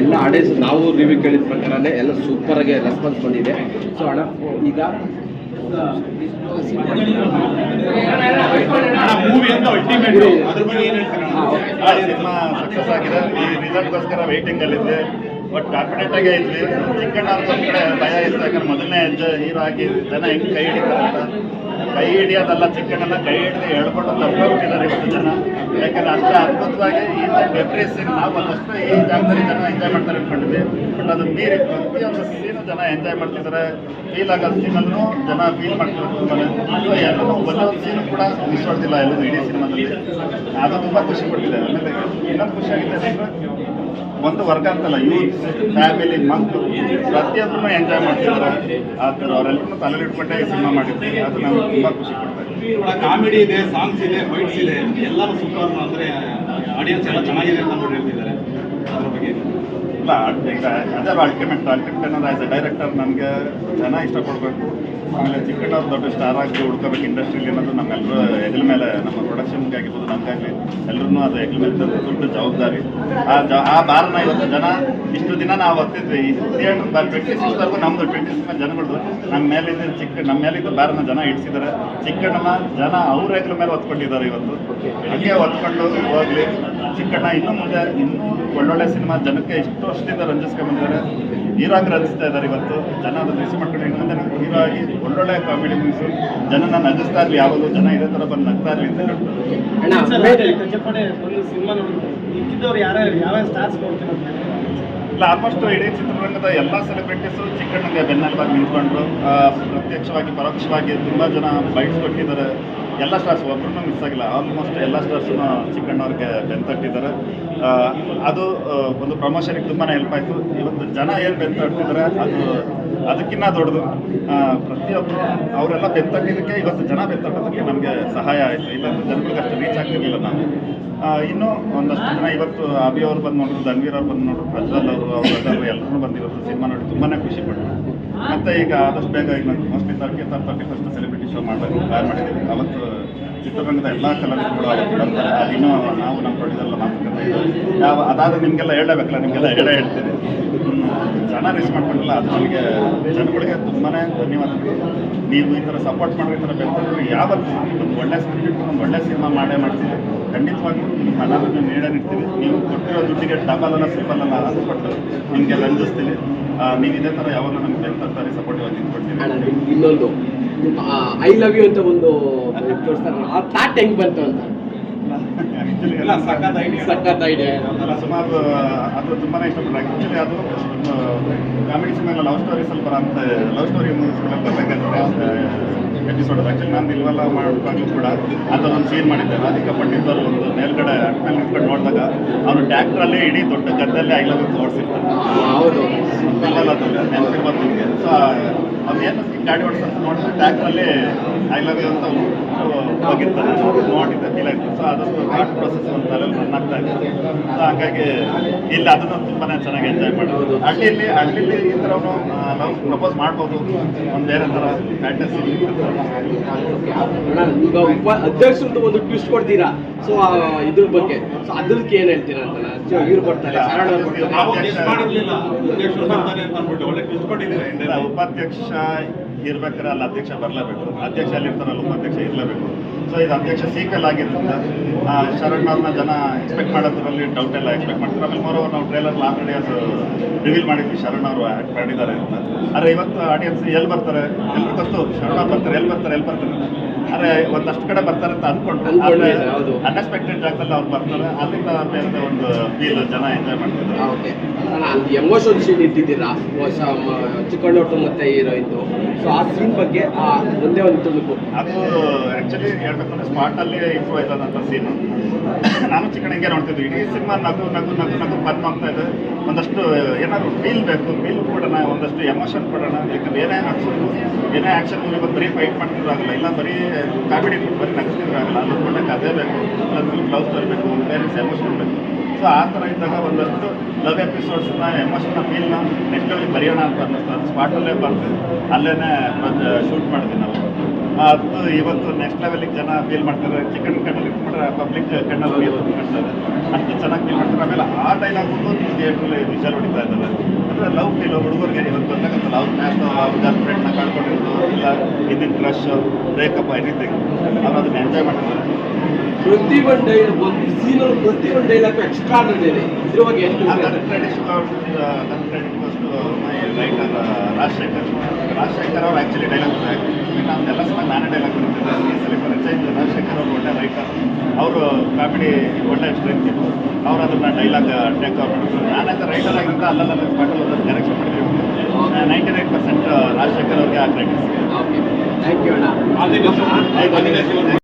ಎಲ್ಲ ಆಡೇಸ್ ನಾವು ರಿವ್ಯೂ ಕೇಳಿದ ಪ್ರಕಾರನೇ ಎಲ್ಲ ಸೂಪರ್ ಆಗಿ ರೆಸ್ಪಾನ್ಸ್ ಬಂದಿದೆ. ಸೊ ಅಣ್ಣ ಈಗ ಮೂವಿ ಅಂತ ಅಲ್ಟಿಮೇಟ್ ಅದ್ರ ಬಗ್ಗೆ ಏನ್ ಹೇಳ್ತೀರಾ. ಸಿನಿಮಾ ಸಕ್ಸಸ್ ಆಗಿದೆ. ಈ ರಿಸಲ್ಟ್ಗೋಸ್ಕರ ವೇಟಿಂಗ್ ಅಲ್ಲಿದ್ದೆ ಬಟ್ ಕಾನ್ಫಿಡೆಂಟ್ ಆಗೇ ಇದ್ವಿ. ಚಿಕ್ಕಣ್ಣ ಅಂತ ಕಡೆ ಭಯ ಇತ್ತು. ಯಾಕಂದ್ರೆ ಮೊದಲನೇ ಹೆಜ್ಜೆ ಹೀರೋ ಆಗಿ ಜನ ಹೆಂಗ್ ಕೈ ಹಿಡಿತಾರೆ ಅಂತ. ಕೈ ಹಿಡಿಯೋದಲ್ಲ ಚಿಕ್ಕನೆಲ್ಲ ಕೈ ಹಿಡಿದು ಹೇಳ್ಕೊಂಡು ತಪ್ಪಿದ್ದಾರೆ ಎಷ್ಟು ಜನ. ಯಾಕಂದ್ರೆ ಅಷ್ಟೇ ಅದ್ಭುತವಾಗಿ ಈ ಎವ್ರಿ ಸೀನ್ ನಾವು ಒಂದಷ್ಟು ಈ ಜಾಗದಲ್ಲಿ ಜನ ಎಂಜಾಯ್ ಮಾಡ್ತಾರೆ ಅಂದ್ಕೊಂಡಿದ್ವಿ ಬಟ್ ಅದು ಮೀರಿ ಪ್ರತಿಯೊಂದು ಸೀನು ಜನ ಎಂಜಾಯ್ ಮಾಡ್ತಿದ್ದಾರೆ. ಫೀಲ್ ಆಗೋ ಸೀನಲ್ಲೂ ಜನ ಫೀಲ್ ಮಾಡ್ತಿರ್ತಾರೆ ಎಲ್ಲರೂ ಒಂದೊಂದು ಸೀನು ಕೂಡ ಮಿಸ್ ಹೊಡೆದಿಲ್ಲ ಎಲ್ಲರೂ ಇಡೀ ಸಿನಿಮಾದಲ್ಲಿ ಅದು ತುಂಬ ಖುಷಿ ಪಡ್ತಿದೆ ಆಮೇಲೆ ಇನ್ನೊಂದು ಖುಷಿ ಆಗಿದೆ ಅಂದರೆ ಒಂದು ವರ್ಗ ಅಂತಲ್ಲ ಯೂತ್ ಫ್ಯಾಮಿಲಿ ಮಕ್ಕಳು ಪ್ರತಿಯೊಬ್ಬರನ್ನ ಎಂಜಾಯ್ ಮಾಡ್ತಿದ್ದಾರೆ ಆ ಥರ ಅವರೆಲ್ಲರೂ ಈ ಸಿನಿಮಾ ಮಾಡಿರ್ತೀವಿ ಅದು ನಮ್ಗೆ ತುಂಬ ಖುಷಿ ಕೊಡ್ತಾರೆ ಕಾಮಿಡಿ ಇದೆ ಸಾಂಗ್ಸ್ ಇದೆ ಫೈಟ್ಸ್ ಇದೆ, ಎಲ್ಲರೂ ಸೂಪರ್ ಅಂದರೆ ಆಡಿಯನ್ಸ್ ಎಲ್ಲ ಚೆನ್ನಾಗಿದೆ ಅಂತ ಹೇಳ್ತಿದ್ದಾರೆ ಅದ್ರ ಇಲ್ಲ ಅದ್- ಅಲ್ಟಿಮೇಟ್ ಅಲ್ಟಿಮೇಟ್ ಅನ್ನೋದು ಆ್ಯಸ್ ಎ ಡೈರೆಕ್ಟರ್ ನನಗೆ ಜನ ಇಷ್ಟಪಡಬೇಕು. ಆಮೇಲೆ ಚಿಕ್ಕಣ್ಣವ್ರು ದೊಡ್ಡ ಸ್ಟಾರ್ ಆಗಿ ಹುಡ್ಕೋಬೇಕು ಇಂಡಸ್ಟ್ರಿಲಿ ಅನ್ನೋದು ನಮ್ಮೆಲ್ಲರೂ ಹೆಗಲ ಮೇಲೆ ನಮ್ಮ ಪ್ರೊಡಕ್ಷನ್ಗೆ ಆಗಿರ್ಬೋದು, ನಮಗಾಗಲಿ ಎಲ್ಲರೂ ಅದು ಹೆಗಲ ಮೇಲೆ ದೊಡ್ಡ ಜವಾಬ್ದಾರಿ. ಆ ಜ, ಆ ಬಾರನ ಇವತ್ತು ಜನ, ಇಷ್ಟು ದಿನ ನಾವು ಹೊತ್ತಿದ್ವಿ. ಬಾರ್ ಟ್ವೆಂಟಿ ಸಿಕ್ಸ್ವರೆಗೂ ನಮ್ಮದು ಟ್ವೆಂಟಿ ಸಿಕ್ಸ್ ಜನಗಳು ನಮ್ಮ ಮೇಲಿದ್ದ ಚಿಕ್ಕ ನಮ್ಮ ಮೇಲಿದ್ದ ಬಾರನ್ನ ಜನ ಇಡ್ಸಿದ್ದಾರೆ ಚಿಕ್ಕಣ್ಣನ ಜನ ಅವ್ರ ಹೆಗಲ ಮೇಲೆ ಹೊತ್ಕೊಂಡಿದ್ದಾರೆ ಇವತ್ತು. ಹಂಗೆ ಹೊತ್ಕೊಂಡು ಹೋಗಲಿ. ಚಿಕ್ಕಣ್ಣ ಇನ್ನೂ ಮುಂದೆ ಇನ್ನೂ ಒಳ್ಳೊಳ್ಳೆ ಸಿನಿಮಾ ಜನಕ್ಕೆ ಎಷ್ಟು ವರ್ಷದಿಂದ ರಂಜಿಸ್ಕೊಂಡ್ಬಂದಿದ್ದಾರೆ? ಹೀರಾಗಿ ಆಗಿ ರಂಜಿಸ್ತಾ ಇದ್ದಾರೆ ಇವತ್ತು. ಜನ ಅದನ್ನು ಮಿಸ್ ಮಾಡ್ಕೊಂಡು ಇನ್ನು ಹೀರಾಗಿ ಹೀರೋ ಒಳ್ಳೊಳ್ಳೆ ಕಾಮಿಡಿ ಮೂವೀಸು. ಜನನ ನಗಿಸ್ತಾ ಇರಲಿ ಯಾವುದು ಜನ ಇದೇ ಥರ ಬಂದು ನಗ್ತಾ ಇರಲಿ ಅಂತ ಇಲ್ಲ ಆಲ್ಮೋಸ್ಟ್ ಇಡೀ ಚಿತ್ರರಂಗದ ಎಲ್ಲ ಸೆಲೆಬ್ರಿಟೀಸು ಚಿಕ್ಕಣ್ಣಗೆ ಬೆನ್ನೆಲುಬಾಗಿ ನಿಂತ್ಕೊಂಡ್ರು. ಪ್ರತ್ಯಕ್ಷವಾಗಿ ಪರೋಕ್ಷವಾಗಿ ತುಂಬ ಜನ ಬೈಟ್ಸ್ ಕೊಟ್ಟಿದ್ದಾರೆ. ಎಲ್ಲ ಸ್ಟಾರ್ಸ್ ಒಬ್ಬರನ್ನೂ ಮಿಸ್ ಆಗಿಲ್ಲ. ಆಲ್ಮೋಸ್ಟ್ ಎಲ್ಲ ಸ್ಟಾರ್ಸ್ನ ಚಿಕ್ಕಣ್ಣವ್ರಿಗೆ ಬೆಂತಟ್ಟಿದ್ದಾರೆ ಅದು ಒಂದು ಪ್ರಮೋಷನ್ಗೆ ತುಂಬಾ ಹೆಲ್ಪ್ ಆಯಿತು. ಇವತ್ತು ಜನ ಏನು ಬೆಂತಟ್ಟಿದ್ದಾರೆ ಅದು, ಅದಕ್ಕಿನ್ನ ದೊಡ್ಡದು. ಪ್ರತಿಯೊಬ್ಬರು ಅವರೆಲ್ಲ ಬೆಂತಟ್ಟಿದ್ದಕ್ಕೆ ಇವತ್ತು ಜನ ಬೆಂತಟ್ಟೋದಕ್ಕೆ ನಮಗೆ ಸಹಾಯ ಆಯಿತು. ಇಲ್ಲಾಂದ್ರೆ ಜನಗಳಿಗೆ ಅಷ್ಟು ರೀಚ್ ಆಗ್ತಿರ್ಲಿಲ್ಲ ನಾವು. ಇನ್ನೂ ಒಂದಷ್ಟು ಜನ ಇವತ್ತು ಅಭಿ ಅವ್ರು ಬಂದು ನೋಡಿದ್ರು, ಧನ್ವೀರ್ ಅವ್ರು ಬಂದು ನೋಡಿದ್ರು, ಪ್ರಜ್ವಲ್ ಅವರು ಅವರು ಎಲ್ಲರೂ ಬಂದಿರೋದು ಸಿನಿಮಾ ನೋಡಿ ತುಂಬಾ ಖುಷಿ ಪಟ್ಟರು ಮತ್ತು ಈಗ ಆದಷ್ಟು ಬೇಗ ಈಗ ಮೋಸ್ಟ್ಲಿ ತರ್ಟಿ ತರ್ ತರ್ಟಿ ಫಸ್ಟ್ ಸೆಲೆಬ್ರಿಟಿ ಶೋ ಮಾಡಬೇಕು ಪ್ಲಾನ್ ಮಾಡಿದ್ದೀವಿ ಅವತ್ತು ಚಿತ್ರರಂಗದ ಎಲ್ಲ ಕಲಾವಿದರು ಕೂಡ ಅವತ್ತು ಬರ್ತಾರೆ ಅದಿನ್ನೂ ನಾವು ನಮ್ಮ ಪ್ರೊಡ್ಯೂಸರ್ಲ್ಲ ಮಾತುಕತೆ ಯಾವ ಅದಾದ ನಿಮಗೆಲ್ಲ ಹೇಳಬೇಕಲ್ಲ ನಿಮಗೆಲ್ಲ ಹೇಳೇ ಹೇಳ್ತೀನಿ. ಜನ ರಿಸ್ ಮಾಡ್ಕೊಂಡಿಲ್ಲ ಅದು ನಮಗೆ ಜನಗಳಿಗೆ ತುಂಬಾ ಧನ್ಯವಾದಗಳು ನೀವು ಈ ಥರ ಸಪೋರ್ಟ್ ಮಾಡೋ ಈ ಥರ ಬೆಂಬಲ ಯಾವತ್ತು ಒಂದು ಒಳ್ಳೆ ಸ್ಕ್ರಿಪ್ಟ್ ಒಂದು ಒಳ್ಳೆ ಸಿನಿಮಾ ಮಾಡೇ ಮಾಡ್ತೀವಿ ಖಂಡಿತವಾಗ್ಲೂ ನಿಮ್ಮ ಹಣವನ್ನು ನೀಡೇ ನಿಡ್ತೀವಿ ನೀವು ಕೊಟ್ಟಿರೋ ದುಡ್ಡಿಗೆ ಡಬಲ್ ಅನ್ನ ಸಿಂಪಲ್ ಅಲ್ಲ, ಅದು ಕೊಟ್ಟು ನಿಮಗೆ ರಂಜಿಸ್ತೀವಿ. ನೀವು ಇದೇ ಥರ ಯಾವಾಗಲೂ ನಮ್ಗೆ ಬೆಂಗಳೂರು ಸಪೋರ್ಟಿವ್ ಆಗಿ ನಿಂತ್ಕೊಡ್ತೀವಿ ಇನ್ನೊಂದು ಐ ಲವ್ ಯು ಅಂತ ಒಂದು ತೋರಿಸ್ತಾರೆ ಆ ಥಾಟ್ ಹೆಂಗ್ ಬಂತು ಅಂತ? ಸಖತ್ ಐಡಿಯಾ ಅಲ್ಲ ಸುಮಾರು ಅದು ತುಂಬಾ ಇಷ್ಟಪಟ್ಟೆ ಆ್ಯಕ್ಚುಲಿ ಅದು ಕಾಮಿಡಿ ಸಿನಿಮಾ ಲವ್ ಸ್ಟೋರಿ ಸ್ವಲ್ಪ ಅಂತ ಲವ್ ಸ್ಟೋರಿ ಮೂವೀಸ್ಗಳು ಬರಬೇಕಂದ್ರೆ ಎಪಿಸೋಡ್ ಆ್ಯಕ್ಚುಲಿ ನಾನು ಇಲ್ವೆಲ್ಲ ಮಾಡುವಾಗಲೂ ಕೂಡ ಅಂತ ಒಂದು ಸೀನ್ ಮಾಡಿದ್ದೆ. ರಾಧಿಕಾ ಪಂಡಿತ್ ಅವರು ಒಂದು ಮೇಲ್ಗಡೆ ಮೇಲೆ ನಿಂತ್ಕೊಂಡು ನೋಡಿದಾಗ ಅವನು ಟ್ಯಾಕ್ಟ್ರಲ್ಲಿ ಇಡೀ ದೊಡ್ಡ ಗದ್ದೆಯಲ್ಲಿ ಐ ಲವ್ ಓಡಿಸಿರ್ತಾನೆ ಹೌದು. ನೆನಪಿಗೆ ನೆನಪಿರ್ಬೋದು ಸೊ ಅವ್ನು ಏನು ಗಾಡಿ ಓಡಿಸೋದು ನೋಡಿದ್ರೆ ಟ್ಯಾಕ್ಟ್ರಲ್ಲಿ ಐ ಲವ್ ಯು ಅಂತ ಹೋಗಿರ್ತಾರೆ. ನೋಡಿದ್ದೆ ಫೀಲ್ ಆಯ್ತು. ಸೊ ಅದೊಂದು ಥಾಟ್ ಪ್ರೊಸೆಸ್ ಒಂದು ತಲೆಯಲ್ಲಿ ರನ್ ಆಗ್ತಾ ಇದೆ ಸೊ ಹಾಗಾಗಿ ಇಲ್ಲಿ ಅದನ್ನು ತುಂಬಾ ಚೆನ್ನಾಗಿ ಎಂಜಾಯ್ ಮಾಡ್ಬೋದು ಹಳ್ಳಿಯಲ್ಲಿ ಹಳ್ಳಿಯಲ್ಲಿ ಈ ಥರ ನಾವು ಪ್ರಪೋಸ್ ಮಾಡ್ಬೋದು. ಒಂದು ಬೇರೆ ಥರ ಫ್ಯಾಂಟಸಿ ಈಗ ಉಪ ಅಧ್ಯಕ್ಷರದ್ದು ಒಂದು ಟ್ವಿಸ್ಟ್ ಕೊಡ್ತೀರಾ? ಸೊ ಇದ್ರ ಬಗ್ಗೆ. ಸೊ ಅದಕ್ಕೆ ಏನ್ ಹೇಳ್ತೀರಾ ಅಂತ ಸೊ ಇವ್ರು ಬರ್ತಾರೆ ಶರಣ ಅವ್ರು ಬರ್ತಾರೆ. ನಾವು ಗೆಸ್ಟ್ ಮಾಡಿರ್ಲಿಲ್ಲ ಅಂತ ಅಂದ್ಬಿಟ್ಟು ಒಳ್ಳೆ ಟ್ವಿಸ್ಟ್ ಕೊಟ್ಟಿದ್ದೀರಾ ಇಲ್ಲ, ಉಪಾಧ್ಯಕ್ಷ ಇರ್ಬೇಕಾದ್ರೆ ಅಲ್ಲಿ ಅಧ್ಯಕ್ಷ ಬರಲೇಬೇಕು. ಅಧ್ಯಕ್ಷ ಅಲ್ಲಿರ್ತಾರಲ್ಲ ಉಪಾಧ್ಯಕ್ಷ ಇರಲೇಬೇಕು. ಸೊ ಇದು ಅಧ್ಯಕ್ಷ ಸೀಕಲ್ ಆಗಿರ್ತದೆ ಆ, ಶರಣ್ ಅವ್ರನ್ನ ಜನ ಎಕ್ಸ್ಪೆಕ್ಟ್ ಮಾಡೋದ್ರಲ್ಲಿ ಡೌಟ್ ಎಲ್ಲ ಎಕ್ಸ್ಪೆಕ್ಟ್ ಮಾಡ್ತಾರೆ. ಆಮೇಲೆ ಮರೋ ನಾವು ಟ್ರೇಲರ್ ಆಲ್ರೆಡಿ ಅದು ರಿವೀಲ್ ಮಾಡಿದ್ವಿ ಶರಣ್ ಅವರು ಆ್ಯಕ್ಟ್ ಮಾಡಿದ್ದಾರೆ ಅಂತ. ಆದರೆ ಇವತ್ತು ಆಡಿಯನ್ಸ್ ಎಲ್ಲಿ ಬರ್ತಾರೆ? ಎಲ್ರು ಗೊತ್ತು ಶರಣ ಬರ್ತಾರೆ ಎಲ್ಲಿ ಬರ್ತಾರೆ ಎಲ್ಲಿ ಬರ್ತಾರೆ ಆದರೆ ಒಂದಷ್ಟು ಕಡೆ ಬರ್ತಾರೆ ಅಂತ ಅನ್ಕೊಂಡ್ರು. ಅನ್ಎಕ್ಸ್ಪೆಕ್ಟೆಡ್ ಜಾಗದಲ್ಲಿ ಅವ್ರು ಬರ್ತಾರೆ. ಅಲ್ಲಿಂದ ಬೇರೆ ಒಂದು ಫೀಲ್ ಜನ ಎಂಜಾಯ್ ಮಾಡ್ತಿದ್ರು. ಎಮೋಷನ್ ಸೀನ್ ಇಟ್ಟಿದ್ದೀರಾ? ಹೊಸ ಚಿಕ್ಕಣ್ಣವ್ರದ್ದು ಮತ್ತೆ ಹೀರೋಯಿನ್ದು ಸೊ ಆ ಸೀನ್ ಬಗ್ಗೆ ಆ ಒಂದೇ ಒಂದು ತುಣುಕು ಅದು ಆ್ಯಕ್ಚುಲಿ ಹೇಳ್ಬೇಕು ಅಂದ್ರೆ ಸ್ಪಾಟಲ್ಲಿ ಇಂಪ್ರೂವ್ ಆದಂಥ ಸೀನು ನಾನು ಚಿಕ್ಕಣ ಹಿಂಗೆ ನೋಡ್ತಿದ್ವಿ. ಇಡೀ ಸಿನಿಮಾ ನಗು ನಗು ನಗು ನಗು ಬಂದು ಹೋಗ್ತಾ ಇದೆ. ಒಂದಷ್ಟು ಏನಾದ್ರು ಫೀಲ್ ಬೇಕು ಫೀಲ್ ಕೊಡೋಣ ಒಂದಷ್ಟು ಎಮೋಷನ್ ಕೊಡೋಣ. ಯಾಕಂದ್ರೆ ಏನೇ ನಡ್ಸೋದು ಏನೇ ಆ್ಯಕ್ಷನ್ ಬರೀ ಫೈಟ್ ಮಾಡ್ತಿದ್ರು ಆಗಲ್ಲ. ಇಲ್ಲ ಬರೀ ಕಾಮಿಡಿ ಬರೀ ನಗಿಸ್ತಿದ್ರು ಆಗಲ್ಲ ಅದು ಒಳ್ಳೆ ಕಥೆ ಬೇಕು ಅದ್ರಲ್ಲಿ ಸ್ಟೋರಿ ಬೇಕು ಪೇರೆಂಟ್ಸ್ ಎಮೋಷನ್ ಬೇಕು. ಸೊ ಆ ಥರ ಇದ್ದಾಗ ಒಂದಷ್ಟು ಲವ್ ಎಪಿಸೋಡ್ಸ್ನ ಎಮೋಷನ್ನ ಫೀಲ್ನ ನೆಕ್ಸ್ಟ್ ಲೆವೆಲ್ ಬರೆಯೋಣ ಅಂತ ಅನ್ನಿಸ್ತು. ಅದು ಸ್ಪಾಟಲ್ಲೇ ಬರ್ತೀವಿ ಅಲ್ಲೇ ಶೂಟ್ ಮಾಡಿದ್ವಿ ನಾವು. ಅದು ಇವತ್ತು ನೆಕ್ಸ್ಟ್ ಲೆವೆಲಿಗೆ ಜನ ಫೀಲ್ ಮಾಡ್ತಾರೆ. ಚಿಕನ್ ಕಣ್ಣಲ್ಲಿ ಇಟ್ಕೊಂಡ್ರೆ ಪಬ್ಲಿಕ್ ಕಣ್ಣಲ್ಲಿ ಹೋಗಿ ಅಷ್ಟು ಚೆನ್ನಾಗಿ ಫೀಲ್ ಮಾಡ್ತಾರೆ. ಆಮೇಲೆ ಆ ಡೈಲಾಗ್ ಥಿಯೇಟ್ರಲ್ಲಿ ವಿಚಾರ ಹೊಡಿತಾ ಇದ್ದಾರೆ. ಅಂದರೆ ಲವ್ ಫೀಲ್ ಹುಡುಗರಿಗೆ ಇವತ್ತು ಗೊತ್ತಾಗುತ್ತಲ್ಲ ಲವ್ ಮ್ಯಾಚ್ ಫ್ರೆಂಡ್ನ ಕಳ್ಕೊಂಡಿರೋದು ಇಲ್ಲ ಹಿಂದಿನ ಕ್ರಶ್ ಬ್ರೇಕಪ್ ಎನಿಥಿಂಗ್ ಅವ್ರು ಅದನ್ನ ಎಂಜಾಯ್ ಮಾಡ್ತಾರೆ. ಪ್ರತಿ ಒಂದು ಡೈಲಾಗ್ ಒಂದು ಸೀನಲ್ಲಿ ಪ್ರತಿ ಒಂದು ಡೈಲಾಗ್ ಎಕ್ಸ್ಟ್ರಾ ಇದೆ. ಇದ್ರ ಬಗ್ಗೆ first my writer Rajashekar Rajashekar ಅವ್ರು ಆ್ಯಕ್ಚುಲಿ ಡೈಲಾಗ್ ನಾನು ಎಲ್ಲ ಸಲ ನಾನೇ ಡೈಲಾಗ್ ಬರ್ತಿದ್ದೆ ಈ ಸಲ ಪರಿಚಯ ರಾಜಶೇಖರ್ ಅವರು ಒಳ್ಳೆ ರೈಟರ್ ಅವರು ಕಾಮಿಡಿ ಒಳ್ಳೆ ಸ್ಟ್ರೆಂತ್ ಇತ್ತು. ಅವ್ರು ಅದನ್ನು ಡೈಲಾಗ್ ಟೇಕ್ ಓವರ್ ಮಾಡಿದ್ರು. ನಾನಂತ ರೈಟರ್ ಆಗಿದ್ದ ಅಲ್ಲಲ್ಲ ಪಾಟಲ್ ಡೈರೆಕ್ಷನ್ ಮಾಡಿದ್ರು ನೈಂಟಿ ನೈನ್ ಪರ್ಸೆಂಟ್ ರಾಜಶೇಖರ್ ಅವ್ರಿಗೆ ಆ ಕ್ರೆಡಿಟ್ಸ್ ಓಕೆ ಥ್ಯಾಂಕ್ ಯು ಅಣ್ಣ.